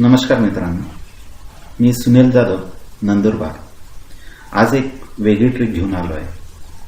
नमस्कार मित्रांनो. मी सुनील जाधव नंदुरबार. आज एक वेगळी ट्रिक घेऊन आलो आहे.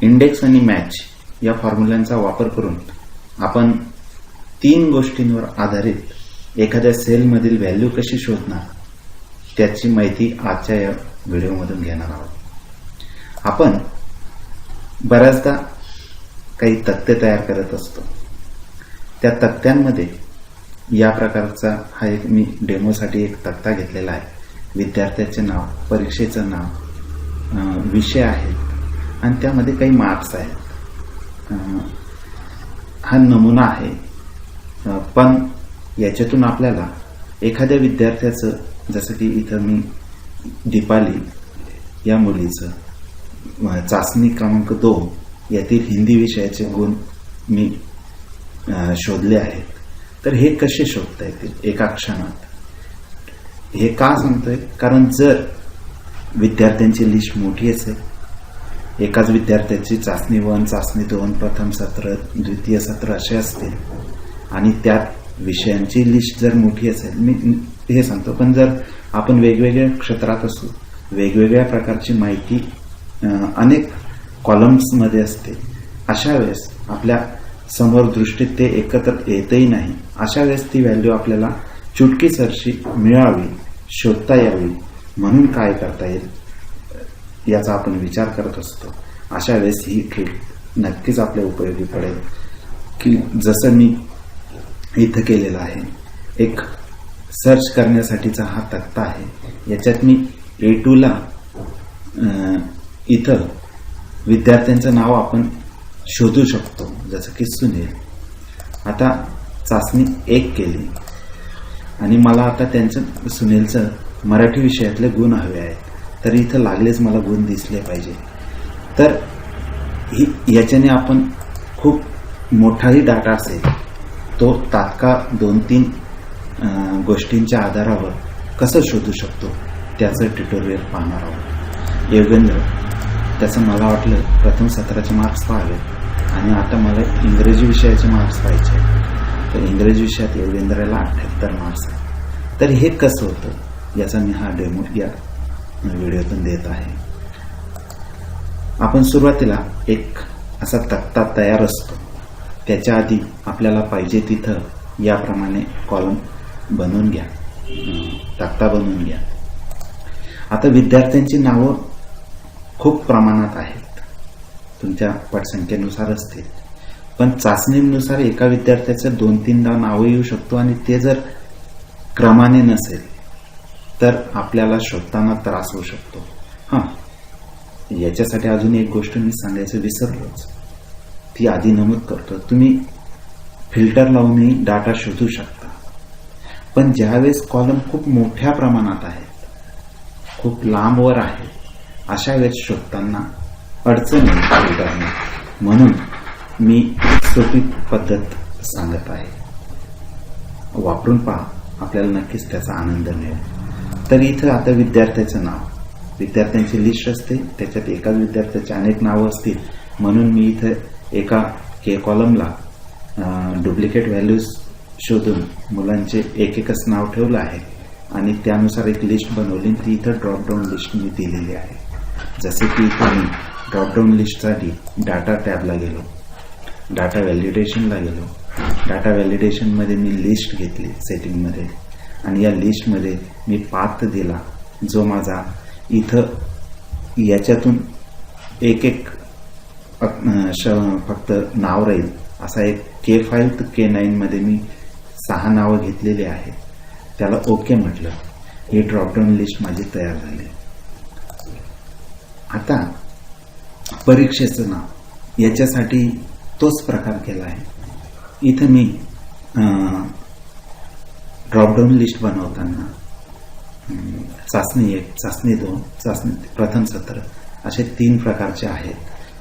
इंडेक्स आणि मॅच या फॉर्म्युल्यांचा वापर करून आपण तीन गोष्टींवर आधारित एखाद्या सेलमधील व्हॅल्यू कशी शोधणार त्याची माहिती आजच्या या व्हिडिओमधून घेणार आहोत. आपण बऱ्याचदा काही तक्ते तयार करत असतो. त्या तक्त्यांमध्ये या प्रकारचा हा एक मी डेमोसाठी एक तक्ता घेतलेला आहे. विद्यार्थ्याचे नाव परीक्षेचं नाव विषय आहेत आणि त्यामध्ये काही मार्क्स आहेत. हा नमुना आहे. पण याच्यातून आपल्याला एखाद्या विद्यार्थ्याचं जसं की इथं मी दीपाली या मुलीचं चाचणी क्रमांक दोन यातील हिंदी विषयाचे गुण मी शोधले आहेत. तर हे कसे शोधता येतील? एका क्षणात. हे का सांगतोय? कारण जर विद्यार्थ्यांची लिस्ट मोठी असेल एकाच विद्यार्थ्याची चाचणी वन चाचणी दोन प्रथम सत्र द्वितीय सत्र असे असतील आणि त्यात विषयांची लिस्ट जर मोठी असेल मी हे सांगतो पण जर आपण वेगवेगळ्या क्षेत्रात असू वेगवेगळ्या प्रकारची माहिती अनेक कॉलम्समध्ये असते अशा वेळेस आपल्या समोर दृष्टीत ते एकत्र येतही नाही. अशा वेळेस ती व्हॅल्यू आपल्याला चुटकीसरशी मिळावी शोधता यावी म्हणून काय करता येईल याचा आपण विचार करत असतो. अशा वेळेस ही ट्रिक नक्कीच आपल्या उपयोगी पडेल. की जसं मी इथं केलेलं आहे एक सर्च करण्यासाठीचा हा तक्ता आहे. याच्यात मी ए टूला इथं विद्यार्थ्यांचं नाव आपण शोधू शकतो जसं की सुनील आता चाचणी एक केली. आणि मला आता त्यांचं सुनीलचं मराठी विषयातले गुण हवे आहेत. तर इथं लागलेच मला गुण दिसले पाहिजे. तर ही याच्याने आपण खूप मोठाही डाटा असेल तो तात्काळ दोन तीन गोष्टींच्या आधारावर कसं शोधू शकतो त्याचं ट्युटोरियल पाहणार आहोत. योगेंद्र त्याचं मला वाटलं प्रथम सत्राचे मार्क्स पाहावेत आणि आता मला इंग्रजी विषयाचे मार्क्स पाहिजे. तर इंग्रजी विषयात योगेंद्राला अठ्ठ्याहत्तर मार्क्स आहेत. तर हे कसं होतं? याचा मी हा डेमो या व्हिडिओतून देत आहे. आपण सुरुवातीला एक असा तक्ता तयार असतो. त्याच्या आधी आपल्याला पाहिजे तिथं याप्रमाणे कॉलम बनवून घ्या. तक्ता बनवून घ्या. आता विद्यार्थ्यांची नावं खूप प्रमाणात आहेत. तुमच्या पटसंख्येनुसार असतील पण चाचणीनुसार एका विद्यार्थ्याचं दोन तीनदा नावं येऊ शकतो आणि ते जर क्रमाने नसेल तर आपल्याला शोधताना त्रास होऊ शकतो. हां याच्यासाठी अजून एक गोष्ट मी सांगायचं विसरलोच. ती आधी नमूद करतो. तुम्ही फिल्टर लावूनही डाटा शोधू शकता. पण ज्यावेळेस कॉलम खूप मोठ्या प्रमाणात आहेत खूप लांबवर आहे अशा वेळेस शोधताना अडचण येईल म्हणून मी सोपी पद्धत सांगत आहे. वापरून पहा आपल्याला नक्कीच त्याचा आनंद मिळेल. तर इथं आता विद्यार्थ्याचं नाव. विद्यार्थ्यांची लिस्ट असते त्याच्यात एकाच विद्यार्थ्याचे अनेक नावं असतील. म्हणून मी इथं एका के कॉलमला डुप्लिकेट व्हॅल्यूज शोधून मुलांचे एक एकच नाव ठेवलं आहे आणि त्यानुसार एक लिस्ट बनवली ती इथं ड्रॉपडाऊन लिस्ट मी दिलेली आहे. जसे की इथं मी ड्रॉपडाऊन लिस्टसाठी डाटा टॅबला गेलो. डाटा व्हॅलिडेशनला गेलो. डाटा व्हॅलिडेशनमध्ये मी लिस्ट घेतली सेटिंगमध्ये आणि या लिस्टमध्ये मी पाथ दिला जो माझा इथं याच्यातून एक एक श- फक्त नाव राहील. असा एक के फाईव्ह तर के नाईनमध्ये मी सहा नावं घेतलेली आहेत. त्याला ओके म्हटलं. ही ड्रॉपडाऊन लिस्ट माझी तयार झाली. आता परीक्षेचं नाव. याच्यासाठी तोच प्रकार केला आहे. इथं मी ड्रॉपडाऊन लिस्ट बनवताना चाचणी एक चाचणी दोन चाचणी प्रथम सत्र असे तीन प्रकारचे आहेत.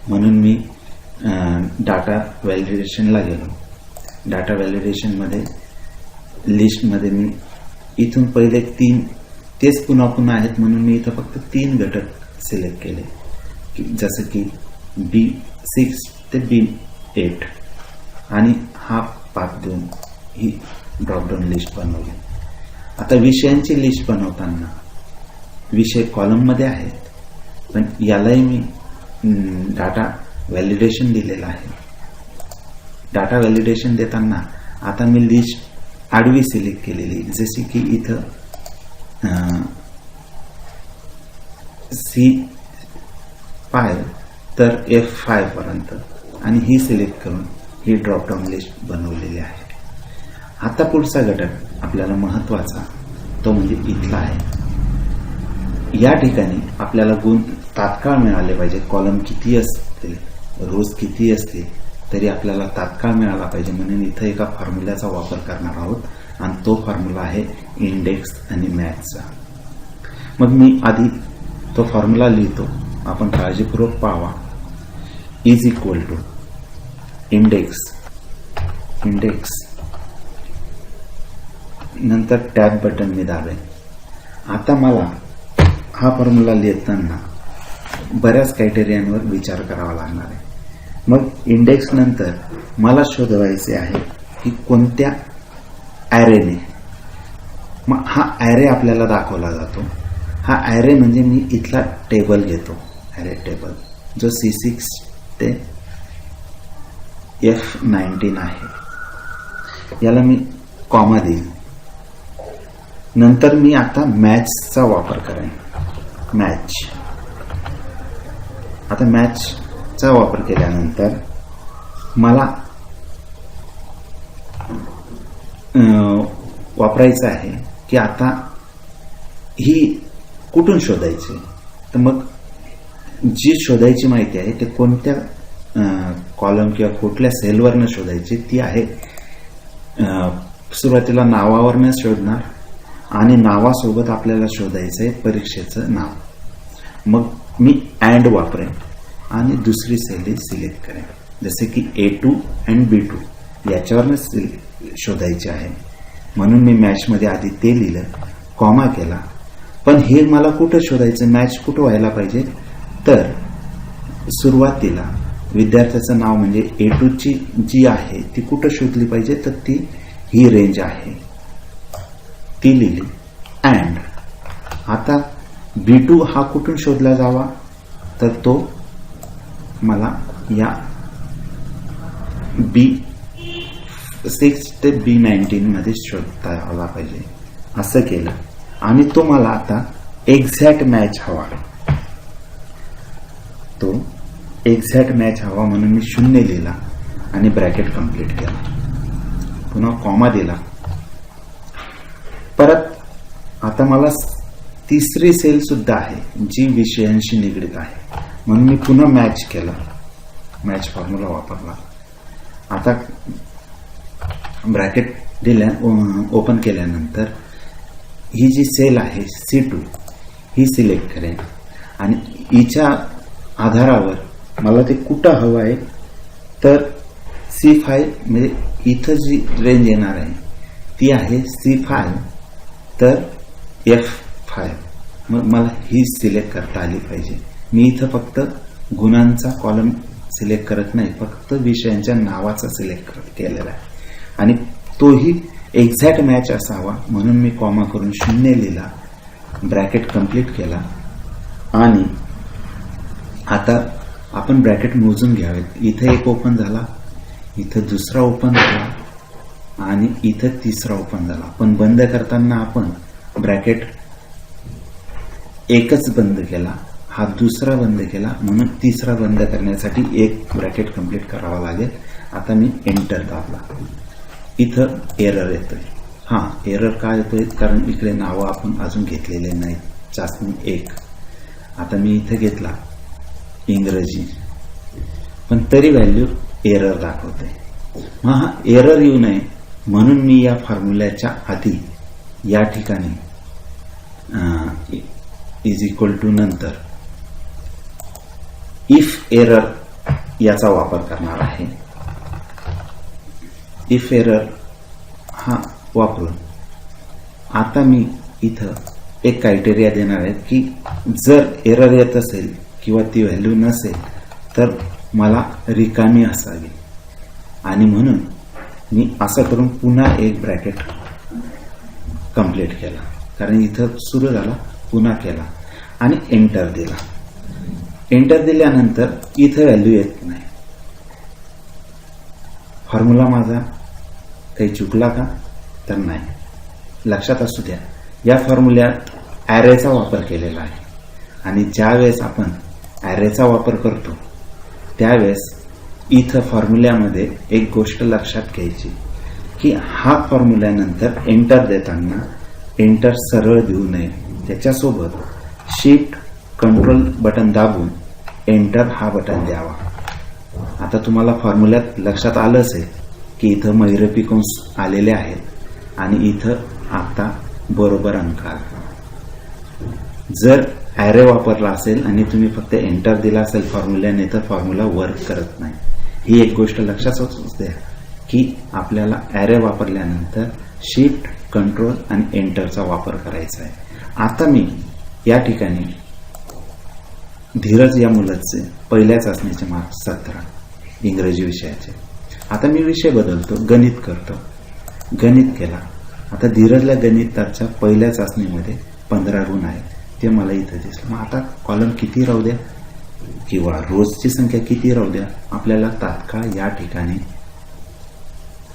म्हणून मी डाटा व्हॅलिडेशनला गेलो. डाटा व्हॅलिडेशनमध्ये लिस्टमध्ये मी इथून पहिले तीन तेच पुन्हा पुन्हा आहेत म्हणून मी इथं फक्त तीन घटक सिलेक्ट केले. जसं की बी सिक्स ते बी एट आणि हा पाथ देऊन ही ड्रॉपडाऊन लिस्ट बनवली. आता विषयांची लिस्ट बनवताना विषय कॉलममध्ये आहेत पण यालाही मी डाटा व्हॅलिडेशन दिलेलं आहे. डाटा व्हॅलिडेशन देताना आता मी लिस्ट आडवी सिलेक्ट केलेली जशी की इथं सी फाय तर एफ फाय पर्यंत. आणि ही सिलेक्ट करून ही ड्रॉपडाऊन लिस्ट बनवलेली आहे. आता पुढचा घटक आपल्याला महत्त्वाचा तो म्हणजे इथला आहे. या ठिकाणी आपल्याला गुण तात्काळ मिळाले पाहिजे. कॉलम किती असतील रोज किती असतील तरी आपल्याला तात्काळ मिळाला पाहिजे. म्हणून इथं एका फॉर्म्युल्याचा वापर करणार आहोत. आणि तो फॉर्म्युला आहे इंडेक्स आणि मॅथचा मग मी आधी तो फॉर्म्युला लिहितो. आपण काळजीपूर्वक पाहावा. Is equal to index index नंतर टॅब बटन मी दाबेन. आता मला हा फॉर्म्युला लिहिताना बऱ्याच क्रायटेरियांवर विचार करावा लागणार आहे. मग इंडेक्स नंतर मला शोधवायचे आहे की कोणत्या ॲरेने मग हा ॲरे आपल्याला दाखवला जातो. हा ॲरे म्हणजे मी इथला टेबल घेतो. Array table. जो सी सिक्स ते एफ नाईन्टीन आहे याला मी कॉमा देईन. नंतर मी आता मॅचचा वापर करेन. मॅच आता मॅचचा वापर केल्यानंतर मला वापरायचं आहे की आता ही कुठून शोधायची? तर मग जी शोधायची माहिती आहे ते कोणत्या कॉलम किंवा कुठल्या सेलवरनं शोधायची ती आहे. सुरुवातीला नावावरनं शोधणार आणि नावासोबत आपल्याला शोधायचं आहे परीक्षेचं नाव. मग मी अँड वापरेन आणि दुसरी शैली सिलेक्ट करेन. जसे की A two and B two याच्यावरनं शोधायचे आहे. म्हणून मी मॅचमध्ये आधी ते लिहिलं कॉमा केला. पण हे मला कुठं शोधायचं? मॅच कुठं व्हायला पाहिजे? तर सुरुवातीला विद्यार्थ्याचं नाव म्हणजे ए टूची जी आहे ती कुठं शोधली पाहिजे? तर ती ही रेंज आहे. ती लिहिली. अँड आता बी टू हा कुठून शोधला जावा? तर तो मला या बी सिक्स ते बी नाईन्टीन मध्ये शोधता आला पाहिजे. असं केलं. आणि तो मला आता एक्झॅक्ट मॅच हवा. तो एक्झॅक्ट मॅच हवा म्हणून मी शून्य लिहिला आणि ब्रॅकेट कंप्लीट केला. पुन्हा कॉमा दिला. परत आता मला तिसरी सेल सुद्धा आहे जी विषयांशी निगडीत आहे. म्हणून मी पुन्हा मॅच केला. मॅच फॉर्म्युला वापरला. आता ब्रॅकेट दिल्या ओपन केल्यानंतर ही जी सेल आहे सी टू ही सिलेक्ट करेन. आणि हिच्या आधारावर. मला ते कुठं हवं आहे? तर सी फाय म्हणजे इथं जी रेंज येणार आहे ती आहे सी फाय तर एफ फाय मग मला ही सिलेक्ट करता आली पाहिजे. मी इथं फक्त गुणांचा कॉलम सिलेक्ट करत नाही फक्त विषयांच्या नावाचा सिलेक्ट केलेला आहे. आणि तोही एक्झॅक्ट मॅच असावा म्हणून मी कॉमा करून शून्य लिहिला ब्रॅकेट कंप्लीट केला. आणि आता आपण ब्रॅकेट मोजून घ्यावेत. इथं एक ओपन झाला इथं दुसरा ओपन झाला आणि इथं तिसरा ओपन झाला. पण बंद करताना आपण ब्रॅकेट एकच बंद केला हा दुसरा बंद केला म्हणून तिसरा बंद करण्यासाठी एक ब्रॅकेट कंप्लीट करावा लागेल. आता मी एंटर दाबला. इथं एरर येतोय. हा एरर काय येतोय? कारण इकडे नावं आपण अजून घेतलेले नाहीत. चाचणी एक. आता मी इथं घेतला. इंग्रजी. पण तरी व्हॅल्यू एरर दाखवते. मग हा एरर येऊ नये म्हणून मी या फॉर्म्युल्याच्या आधी या ठिकाणी इज इक्वल टू नंतर इफ एरर याचा वापर करणार आहे. इफ एरर हा वापरून आता मी इथं एक क्रायटेरिया देणार आहे की जर एरर येत असेल किंवा ती व्हॅल्यू नसेल तर मला रिकामी असावी. आणि म्हणून मी असं करून पुन्हा एक ब्रॅकेट कंप्लीट केला. कारण इथं सुरू झाला पुन्हा केला आणि एंटर दिला. एंटर दिल्यानंतर इथं व्हॅल्यू येत नाही. फॉर्म्युला माझा काही चुकला का? तर नाही. लक्षात असू द्या या फॉर्म्युल्यात ॲरेचा वापर केलेला आहे. आणि ज्या वेळेस आपण ॲरेचा वापर करतो. त्यावेळेस इथं फॉर्म्युल्यामध्ये एक गोष्ट लक्षात घ्यायची की हा फॉर्म्युल्यानंतर एंटर देताना एंटर सरळ देऊ नये. त्याच्यासोबत शिफ्ट कंट्रोल बटन दाबून एंटर हा बटन द्यावा. आता तुम्हाला फॉर्म्युल्यात लक्षात आलं असेल की इथं मैरपी कंस आलेले आहेत आणि इथं आता बरोबर अंक आला जर ॲरे वापरला असेल आणि तुम्ही फक्त एंटर दिला असेल फॉर्म्युल्याने तर फॉर्म्युला वर्क करत नाही. ही एक गोष्ट लक्षात द्या की आपल्याला ॲरे वापरल्यानंतर शिफ्ट कंट्रोल आणि एंटरचा वापर करायचा आहे. आता मी या ठिकाणी धीरज या मुलाचे पहिल्या चाचणीचे मार्क्स सतरा इंग्रजी विषयाचे. आता मी विषय बदलतो गणित करतो. गणित केला. आता धीरजला गणिताच्या पहिल्या चाचणीमध्ये पंधरा गुण आहेत. ते मला इथं दिसलं. मग आता कॉलम किती राहू द्या? किंवा रोजची संख्या किती राहू द्या? आपल्याला तात्काळ या ठिकाणी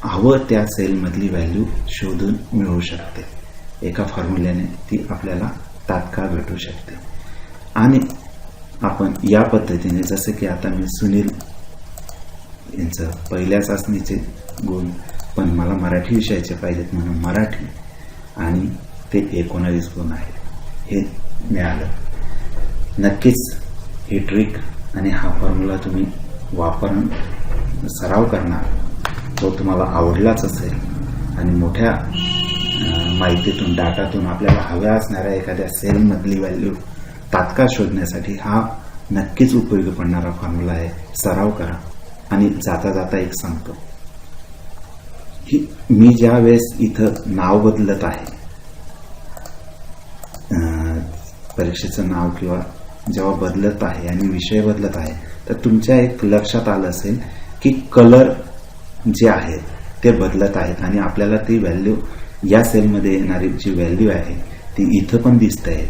हवं त्या सेलमधली व्हॅल्यू शोधून मिळू शकते. एका फॉर्म्युल्याने ती आपल्याला तात्काळ भेटू शकते. आणि आपण या पद्धतीने जसं की आता मी सुनील यांचं पहिल्या चाचणीचे गुण पण मला मराठी विषयाचे पाहिजेत म्हणून मराठी आणि ते एकोणावीस गुण आहेत. हे मिळालं. नक्कीच ही ट्रिक आणि हा फॉर्म्युला तुम्ही वापरून सराव करणार. तो तुम्हाला आवडलाच असेल. आणि मोठ्या माहितीतून डाटातून आपल्याला हव्या असणाऱ्या एखाद्या सेलमधली व्हॅल्यू तात्काळ शोधण्यासाठी हा नक्कीच उपयोगी पडणारा फॉर्म्युला आहे. सराव करा. आणि जाता जाता एक सांगतो. मी ज्या वेळेस इथं नाव बदलत आहे परीक्षेचं नाव किंवा जेव्हा बदलत आहे आणि विषय बदलत आहे तर तुमच्या एक लक्षात आलं असेल की कलर जे आहेत ते बदलत आहेत आणि आपल्याला ती व्हॅल्यू या सेलमध्ये येणारी जी व्हॅल्यू आहे ती इथं पण दिसत आहे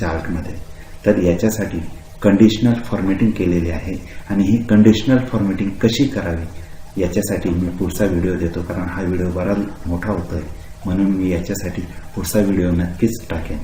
चार्टमध्ये तर याच्यासाठी कंडिशनल फॉर्मॅटिंग केलेली आहे आणि ही कंडिशनल फॉर्मॅटिंग कशी करावी याच्यासाठी मी पुढचा व्हिडिओ देतो कारण हा व्हिडिओ बराच मोठा होतोय. म्हणून मी याच्यासाठी पुढचा व्हिडिओ नक्कीच टाकेन.